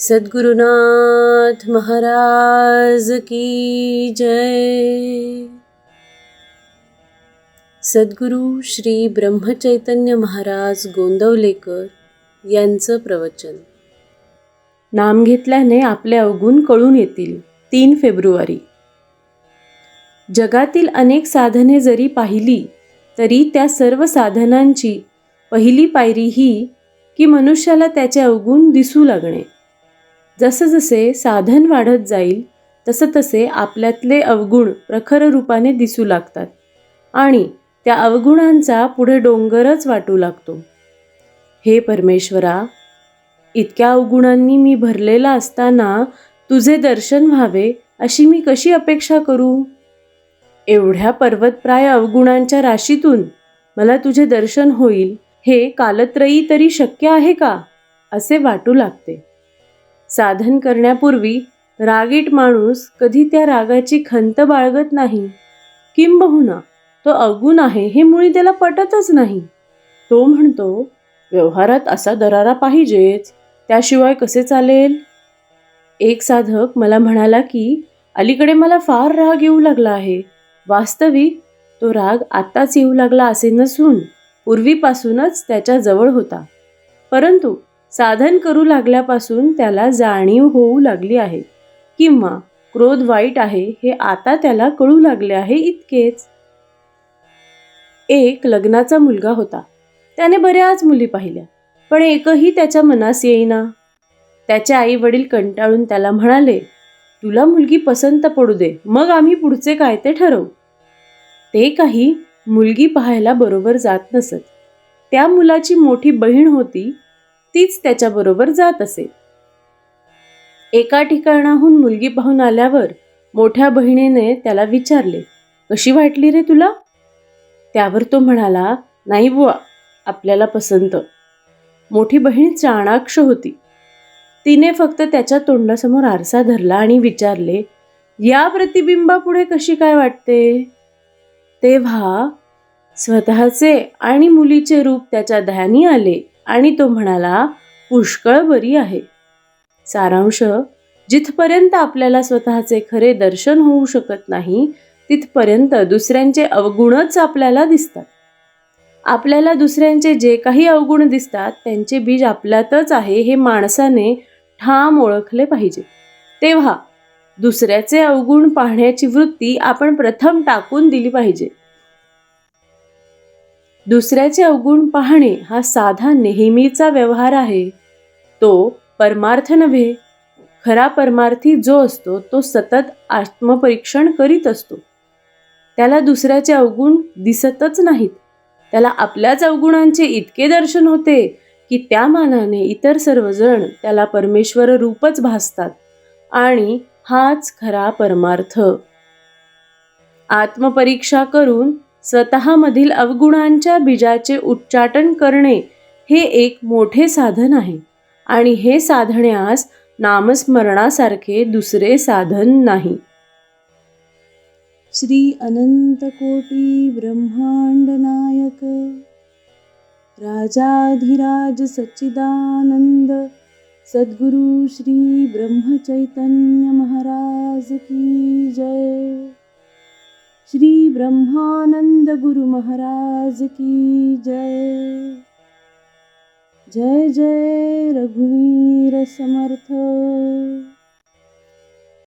सद्गुरुनाथ महाराज की जय। सद्गुरू श्री ब्रह्मचैतन्य महाराज गोंदवलेकर यांचं प्रवचन. नाम घेतल्याने आपले अवगुण कळून येतील तीन फेब्रुवारी. जगातील अनेक साधने जरी पाहिली तरी त्या सर्व साधनांची पहिली पायरी ही की मनुष्याला त्याचे अवगुण दिसू लागणे. जसं जसे साधन वाढत जाईल तसं तसे आपल्यातले अवगुण प्रखर रूपाने दिसू लागतात आणि त्या अवगुणांचा पुढे डोंगरच वाटू लागतो. हे परमेश्वरा इतक्या अवगुणांनी मी भरलेला असताना तुझे दर्शन व्हावे अशी मी कशी अपेक्षा करू? एवढ्या पर्वतप्राय अवगुणांच्या राशीतून मला तुझे दर्शन होईल हे कालत्रयी तरी शक्य आहे का? असे वाटू लागते. साधन करण्यापूर्वी रागीट माणूस कधी त्या रागाची खंत बाळगत नाही. किंबहुना तो अवगुण आहे हे मुळी त्याला पटतच नाही. तो म्हणतो व्यवहारात असा दरारा पाहिजेच त्याशिवाय कसे चालेल? एक साधक मला म्हणाला की अलीकडे मला फार राग येऊ लागला आहे. वास्तविक तो राग आत्ताच येऊ लागला असे नसून पूर्वीपासूनच त्याच्याजवळ होता. परंतु साधन करू लागल्यापासून त्याला जाणीव होऊ लागली आहे. किंवा क्रोध वाईट आहे हे आता त्याला कळू लागले आहे इतकेच. एक लग्नाचा मुलगा होता. त्याने बऱ्याच मुली पाहिल्या पण एकही त्याच्या मनास येईना. त्याचे आई वडील कंटाळून त्याला म्हणाले तुला मुलगी पसंत पडू दे मग आम्ही पुढचे काय ते ठरवू. ते काही मुलगी पाहायला बरोबर जात नसत. त्या मुलाची मोठी बहीण होती तीच त्याच्याबरोबर जात असे. एका ठिकाणाहून मुलगी पाहून आल्यावर मोठ्या बहिणीने त्याला विचारले कशी वाटली रे तुला? त्यावर तो म्हणाला नाही बुवा आपल्याला पसंत. मोठी बहीण चाणाक्ष होती. तिने फक्त त्याच्या तोंडासमोर आरसा धरला आणि विचारले या प्रतिबिंबापुढे कशी काय वाटते? तेव्हा स्वतःचे आणि मुलीचे रूप त्याच्या ध्यानी आले. आणि तो म्हणाला पुष्कळ बरी आहे. सारांश जिथपर्यंत आपल्याला स्वतःचे खरे दर्शन होऊ शकत नाही तिथपर्यंत दुसऱ्यांचे अवगुणच आपल्याला दिसतात. आपल्याला दुसऱ्यांचे जे काही अवगुण दिसतात त्यांचे बीज आपल्यातच आहे हे माणसाने ठाम ओळखले पाहिजे. तेव्हा दुसऱ्याचे अवगुण पाहण्याची वृत्ती आपण प्रथम टाकून दिली पाहिजे. दुसऱ्याचे अवगुण पाहणे हा साधा नेहमीचा व्यवहार आहे. तो परमार्थ नव्हे. खरा परमार्थी जो असतो तो सतत आत्मपरीक्षण करीत असतो. त्याला दुसऱ्याचे अवगुण दिसतच नाहीत. त्याला आपल्याच अवगुणांचे इतके दर्शन होते की त्या मानाने इतर सर्वजण त्याला परमेश्वर रूपच भासतात. आणि हाच खरा परमार्थ. आत्मपरीक्षा करून स्वतःमधील अवगुणांच्या बीजाचे उच्चाटन करणे हे एक मोठे साधन आहे. आणि हे साधण्यास नामस्मरणासारखे दुसरे साधन नाही. श्री अनंतकोटी ब्रह्मांड नायक राजाधिराज सच्चिदानंद सद्गुरु श्री ब्रह्मचैतन्य महाराज की जय. श्री ब्रह्मानंद गुरु महाराज की जय। जय जय रघुवीर समर्थ।